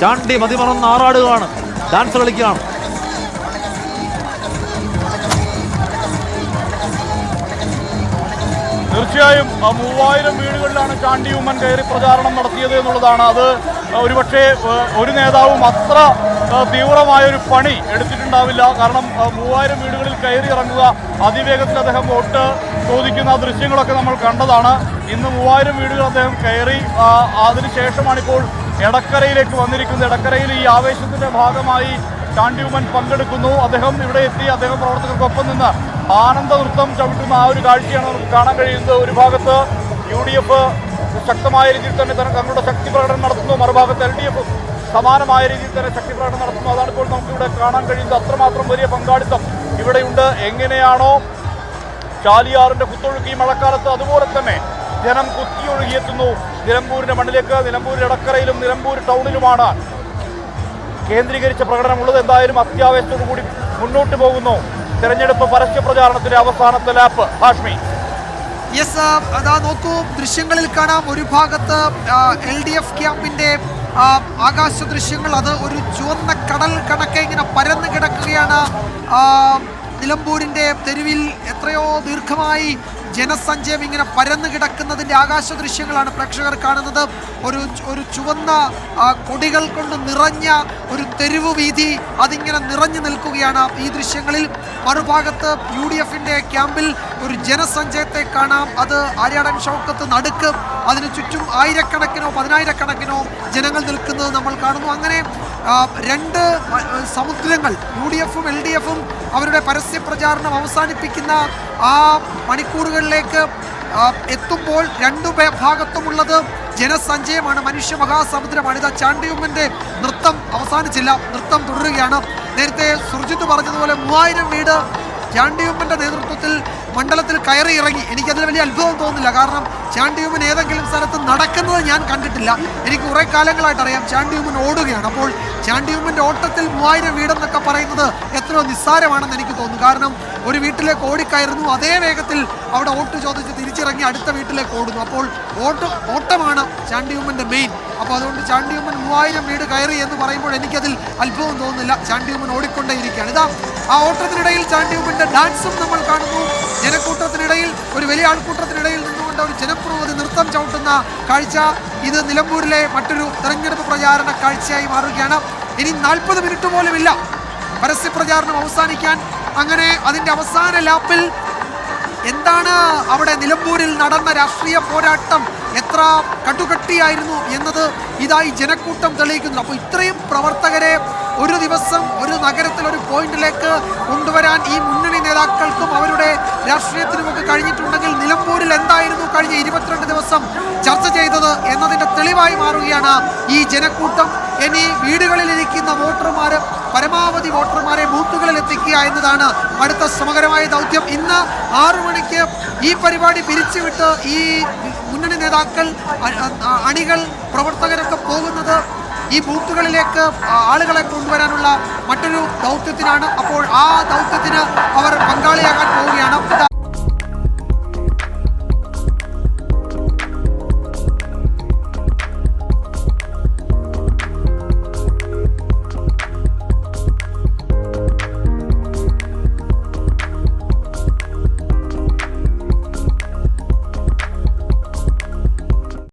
ചാണ്ടി മതിമറന്ന് ആറാടുകയാണ്. ഡാൻസ് കളിക്കുകയാണ്. തീർച്ചയായും മൂവായിരം വീടുകളിലാണ് ചാണ്ടി ഉമ്മൻ കയറി പ്രചാരണം നടത്തിയത് എന്നുള്ളതാണ്. അത് ഒരുപക്ഷെ ഒരു നേതാവും അത്ര തീവ്രമായ ഒരു പണി എടുത്തിട്ടുണ്ടാവില്ല. കാരണം മൂവായിരം വീടുകളിൽ കയറി ഇറങ്ങുക അതിവേഗത്തിൽ അദ്ദേഹം വോട്ട് ചോദിക്കുന്ന ദൃശ്യങ്ങളൊക്കെ നമ്മൾ കണ്ടതാണ്. ഇന്ന് മൂവായിരം വീടുകൾ അദ്ദേഹം കയറി അതിനുശേഷമാണിപ്പോൾ എടക്കരയിലേക്ക് വന്നിരിക്കുന്നത് എടക്കരയിൽ ഈ ആവേശത്തിന്റെ ഭാഗമായി ചാണ്ടിയുമൻ പങ്കെടുക്കുന്നു. അദ്ദേഹം ഇവിടെ എത്തി. അദ്ദേഹം പ്രവർത്തകർക്കൊപ്പം നിന്ന് ആനന്ദ നൃത്തം ചവിട്ടുന്ന ആ ഒരു കാഴ്ചയാണ് നമുക്ക് കാണാൻ കഴിയുന്നത്. ഒരു ഭാഗത്ത് യു ഡി എഫ് ശക്തമായ രീതിയിൽ തന്നെ തങ്ങളുടെ ശക്തി പ്രകടനം നടത്തുന്നു. മറുഭാഗത്ത് എൽ ഡി എഫ് സമാനമായ രീതിയിൽ തന്നെ ശക്തി പ്രകടനം നടത്തുന്നു. അതാണ് ഇപ്പോൾ നമുക്ക് ഇവിടെ കാണാൻ കഴിയുന്നത്. അത്രമാത്രം വലിയ പങ്കാളിത്തം ഇവിടെയുണ്ട്. എങ്ങനെയാണോ ചാലിയാറിന്റെ കുത്തൊഴുക്ക് ഈ മഴക്കാലത്ത്. അതുപോലെ തന്നെ ജനം കുത്തിയൊഴുകിയെത്തുന്നു. നിലമ്പൂരിന്റെ മണ്ണിലേക്ക് നിലമ്പൂർ ഇടക്കരയിലും നിലമ്പൂർ ടൗണിലുമാണ് കേന്ദ്രീകരിച്ച പ്രകടനമുള്ളത്. എന്തായാലും അത്യാവേശത്തോടു കൂടി മുന്നോട്ട് പോകുന്നു. തെരഞ്ഞെടുപ്പ് പരസ്യ പ്രചാരണത്തിന്റെ അവസാനത്തെ ലാപ്പ്. ഹാഷ്മി. യെസ് അതാ നോക്കൂ ദൃശ്യങ്ങളിൽ കാണാം. ഒരു ഭാഗത്ത് എൽ ഡി എഫ് ക്യാമ്പിന്റെ ആകാശ ദൃശ്യങ്ങൾ. അത് ഒരു ചുവന്ന കടൽ കണക്കെ ഇങ്ങനെ പരന്നു കിടക്കുകയാണ്. നിലമ്പൂരിന്റെ തെരുവിൽ എത്രയോ ദീർഘമായി ജനസഞ്ചയം ഇങ്ങനെ പരന്നു കിടക്കുന്നതിന്റെ ആകാശ ദൃശ്യങ്ങളാണ് പ്രേക്ഷകർ കാണുന്നത്. ഒരു ഒരു ചുവന്ന കൊടികൾ കൊണ്ട് നിറഞ്ഞ ഒരു തെരുവ് വീതി അതിങ്ങനെ നിറഞ്ഞു നിൽക്കുകയാണ് ഈ ദൃശ്യങ്ങളിൽ. മറുഭാഗത്ത് യു ഡി എഫിന്റെ ക്യാമ്പിൽ ഒരു ജനസഞ്ചയത്തെ കാണാം. അത് ആര്യാടൻ ഷൗക്കത്ത് നടുക്ക്. അതിന് ചുറ്റും ആയിരക്കണക്കിനോ പതിനായിരക്കണക്കിനോ ജനങ്ങൾ നിൽക്കുന്നത് നമ്മൾ കാണുന്നു. അങ്ങനെ രണ്ട് സമുദ്രങ്ങൾ യു ഡി എഫും എൽ ഡി എഫും അവരുടെ പരസ്യ പ്രചാരണം അവസാനിപ്പിക്കുന്ന ആ മണിക്കൂറുകളിലേക്ക് എത്തുമ്പോൾ രണ്ടു ഭാഗത്തുമുള്ളത് ജനസഞ്ചയമാണ്. മനുഷ്യ മഹാസമുദ്രമാണ്. ഇതാ ചാണ്ടിയുമ്മന്റെ നൃത്തം അവസാനിച്ചില്ല. നൃത്തം തുടരുകയാണ്. നേരത്തെ സുർജിത്ത് പറഞ്ഞതുപോലെ മൂവായിരം വീട് ചാണ്ടിയുമ്മന്റെ നേതൃത്വത്തിൽ മണ്ഡലത്തിൽ കയറി ഇറങ്ങി. എനിക്കതിൽ വലിയ അത്ഭുതം തോന്നുന്നില്ല. കാരണം ചാണ്ടിയുമ്മൻ ഏതെങ്കിലും സ്ഥലത്ത് നടക്കുന്നത് ഞാൻ കണ്ടിട്ടില്ല. എനിക്ക് കുറേ കാലങ്ങളായിട്ട് അറിയാം ചാണ്ടിയുമ്മൻ ഓടുകയാണ്. അപ്പോൾ ചാണ്ടിയുമ്മന്റെ ഓട്ടത്തിൽ മൂവായിരം വീടെന്നൊക്കെ പറയുന്നത് എത്രയോ നിസ്സാരമാണെന്ന് എനിക്ക് തോന്നുന്നു. കാരണം ഒരു വീട്ടിലേക്ക് ഓടിക്കയറുന്നു അതേ വേഗത്തിൽ അവിടെ ഓട്ട് ചോദിച്ച് തിരിച്ചിറങ്ങി അടുത്ത വീട്ടിലേക്ക് ഓടുന്നു. അപ്പോൾ വോട്ട് ഓട്ടമാണ് ചാണ്ടിയുമ്മന്റെ മെയിൻ അപ്പോൾ അതുകൊണ്ട് ചാണ്ടിയുമ്മൻ മൂവായിരം വീട് കയറി എന്ന് പറയുമ്പോൾ എനിക്കതിൽ അത്ഭുതം തോന്നുന്നില്ല. ചാണ്ടിയുമ്മൻ ഓടിക്കൊണ്ടേയിരിക്കുകയാണ്. ഇതാ ആ ഓട്ടത്തിനിടയിൽ ചാണ്ടിയുമ്മന്റെ ഡാൻസും നമ്മൾ കാണുന്നു. ജനക്കൂട്ടത്തിനിടയിൽ ഒരു വലിയ ആൾക്കൂട്ടത്തിനിടയിൽ നിന്നുകൊണ്ട് ഒരു ജനപ്രതിനിധി നൃത്തം ചവിട്ടുന്ന കാഴ്ച. ഇത് നിലമ്പൂരിലെ മറ്റൊരു തെരഞ്ഞെടുപ്പ് പ്രചാരണ കാഴ്ചയായി മാറുകയാണ്. ഇനി നാൽപ്പത് മിനിറ്റ് പോലുമില്ല. പരസ്യപ്രചാരണം അവസാനിക്കാൻ. അങ്ങനെ അതിന്റെ അവസാന ലാപ്പിൽ എന്താണ് അവിടെ നിലമ്പൂരിൽ നടന്ന രാഷ്ട്രീയ പോരാട്ടം? എത്ര കടുകട്ടിയായിരുന്നു എന്നത് ഇതായി ജനക്കൂട്ടം തെളിയിക്കുന്നു. അപ്പോൾ ഇത്രയും പ്രവർത്തകരെ ഒരു ദിവസം ഒരു നഗരത്തിൽ ഒരു പോയിന്റിലേക്ക് കൊണ്ടുവരാൻ ഈ മുന്നണി നേതാക്കൾക്കും അവരുടെ രാഷ്ട്രീയത്തിനുമൊക്കെ കഴിഞ്ഞിട്ടുണ്ടെങ്കിൽ നിലമ്പൂരിൽ എന്തായിരുന്നു കഴിഞ്ഞ ഇരുപത്തിരണ്ട് ദിവസം ചർച്ച ചെയ്തത് എന്നതിന്റെ തെളിവായി മാറുകയാണ് ഈ ജനക്കൂട്ടം ഇനി വീടുകളിലിരിക്കുന്ന വോട്ടർമാർ പരമാവധി വോട്ടർമാരെ ബൂത്തുകളിൽ എത്തിക്കുക എന്നതാണ് അടുത്ത സമഗ്രമായ ദൗത്യം. ഇന്ന് ആറു മണിക്ക് ഈ പരിപാടി പിരിച്ചുവിട്ട് ഈ മുന്നണി നേതാക്കൾ അണികൾ പ്രവർത്തകരൊക്കെ പോകുന്നത് ഈ ബൂത്തുകളിലേക്ക് ആളുകളെ കൊണ്ടുവരാനുള്ള മറ്റൊരു ദൗത്യത്തിനാണ്. അപ്പോൾ ആ ദൗത്യത്തിന്